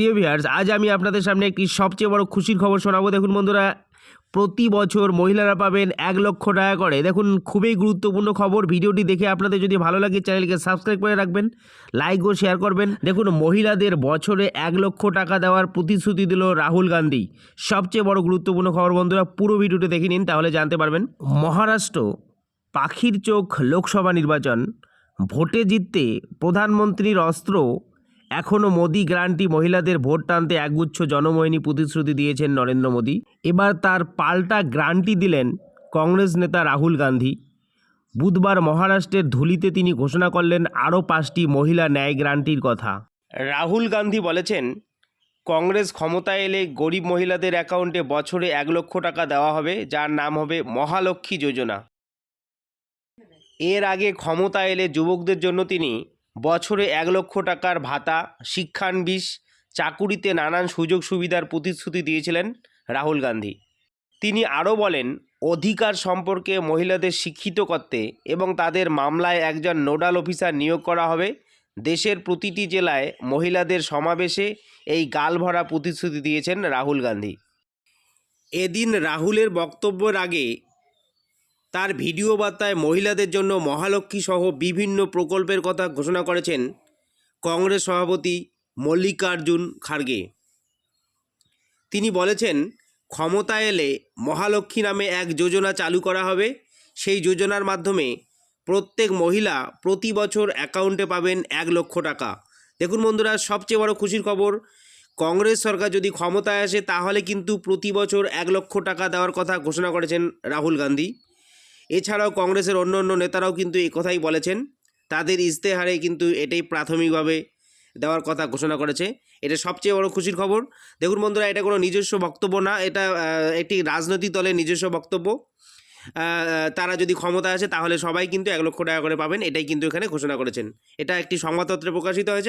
প্রিয় ভিউয়ার্স আজ আমি আপনাদের সামনে একটি সবচেয়ে বড় খুশির খবর শোনাবো। দেখুন বন্ধুরা, প্রতি বছর মহিলারা পাবেন এক লক্ষ টাকা করে। দেখুন, খুবই গুরুত্বপূর্ণ খবর। ভিডিওটি দেখে আপনাদের যদি ভালো লাগে, চ্যানেলকে সাবস্ক্রাইব করে রাখবেন, লাইক ও শেয়ার করবেন। দেখুন, মহিলাদের বছরে এক লক্ষ টাকা দেওয়ার প্রতিশ্রুতি দিল রাহুল গান্ধী। সবচেয়ে বড় গুরুত্বপূর্ণ খবর বন্ধুরা, পুরো ভিডিওটি দেখে নিন, তাহলে জানতে পারবেন। মহারাষ্ট্র, পাখির চোখ লোকসভা নির্বাচন। ভোটে জিততে প্রধানমন্ত্রীর অস্ত্র এখনও মোদি গ্রান্টি মহিলাদের ভোট টানতে একগুচ্ছ জনমোহিনী প্রতিশ্রুতি দিয়েছেন নরেন্দ্র মোদী। এবার তার পাল্টা গ্রান্টি দিলেন কংগ্রেস নেতা রাহুল গান্ধী। বুধবার মহারাষ্ট্রের ধুলিতে তিনি ঘোষণা করলেন আরও পাঁচটি মহিলা ন্যায় গ্রান্টির কথা। রাহুল গান্ধী বলেছেন, কংগ্রেস ক্ষমতায় এলে গরিব মহিলাদের অ্যাকাউন্টে বছরে এক লক্ষ টাকা দেওয়া হবে, যার নাম হবে মহালক্ষ্মী যোজনা। এর আগে ক্ষমতা এলে যুবকদের জন্য তিনি বছরে এক লক্ষ টাকার ভাতা শিক্ষানবিশ চাকুরিতে নানান সুযোগ সুবিধার প্রতিশ্রুতি দিয়েছিলেন রাহুল গান্ধী। তিনি আরও বলেন, অধিকার সম্পর্কে মহিলাদের শিক্ষিত করতে এবং তাদের মামলায় একজন নোডাল অফিসার নিয়োগ করা হবে, দেশের প্রতিটি জেলায় মহিলাদের সমাবেশে এই গালভরা প্রতিশ্রুতি দিয়েছেন রাহুল গান্ধী। এদিন রাহুলের বক্তব্যের আগে তার ভিডিও বার্তায় মহিলাদের জন্য মহালক্ষ্মী সহ বিভিন্ন প্রকল্পের কথা ঘোষণা করেছেন কংগ্রেস সভাপতি মল্লিকার্জুন খার্গে। তিনি বলেছেন ক্ষমতা এলে মহালক্ষ্মী নামে এক যোজনা চালু করা হবে। সেই যোজনার মাধ্যমে প্রত্যেক মহিলা প্রতি বছর অ্যাকাউন্টে পাবেন এক লক্ষ টাকা। দেখুন বন্ধুরা, সবচেয়ে বড় খুশির খবর, কংগ্রেস সরকার যদি ক্ষমতায় আসে, তাহলে কিন্তু প্রতি বছর এক লক্ষ টাকা দেওয়ার কথা ঘোষণা করেছেন রাহুল গান্ধী। এছাড়াও কংগ্রেসের অন্য অন্য নেতারাও কিন্তু এই কথাই বলেছেন। তাদের ইশতেহারে কিন্তু এটাই প্রাথমিকভাবে দেওয়ার কথা ঘোষণা করেছে। এটা সবচেয়ে বড় খুশির খবর। দেখুন বন্ধুরা, এটা কোনো নিজস্ব বক্তব্য না, এটা একটি রাজনৈতিক দলের নিজস্ব বক্তব্য। তারা যদি ক্ষমতা আসে তাহলে সবাই কিন্তু এক লক্ষ টাকা করে পাবেন, এটাই কিন্তু এখানে ঘোষণা করেছেন। এটা একটি সংবাদপত্রে প্রকাশিত হয়েছে।